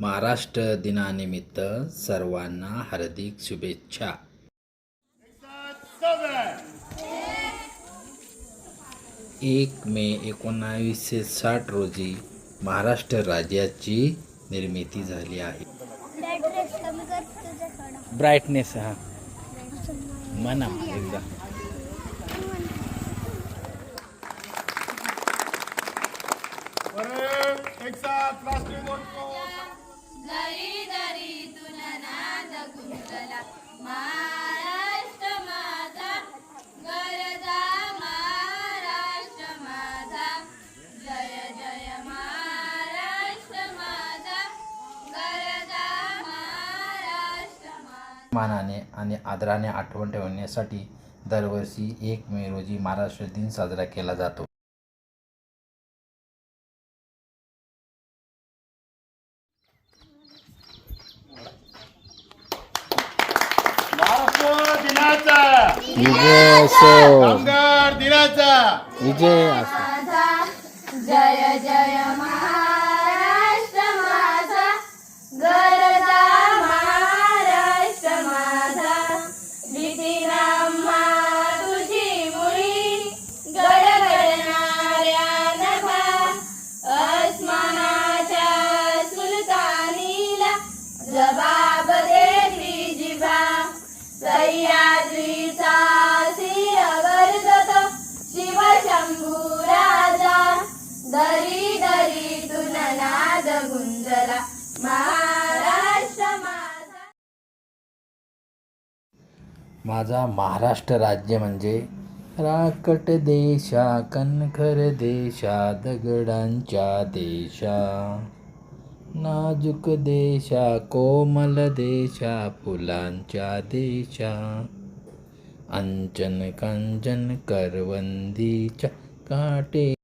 महाराष्ट्र दिनानिमित्त सर्वांना हार्दिक शुभेच्छा. एक मे एकोणावीसशे साठ रोजी महाराष्ट्र राज्याची निर्मिती झाली आहे. ब्राईटनेस हा. म्हणा एकदा. एक साथ राष्ट्रीय मानाने आणि आदराने आठवण ठेवण्यासाठी दरवर्षी एक मे रोजी महाराष्ट्र दिन साजरा केला जातो. महाराष्ट्र दिनाचा! विजय असो. कामगार दिनाचा! विजय असो. माझा जय जय सह्याद्रीचा दरी दरी तुन नाद गुंजला महाराष्ट्र माझा. माझा महाराष्ट्र राज्य म्हणजे राकट देशा कणखर देशा दगडांच्या देशा. नाजूक देशा कोमल देशा फुलांच्या देशा. अंचन कांचन करवंदीच्या काटे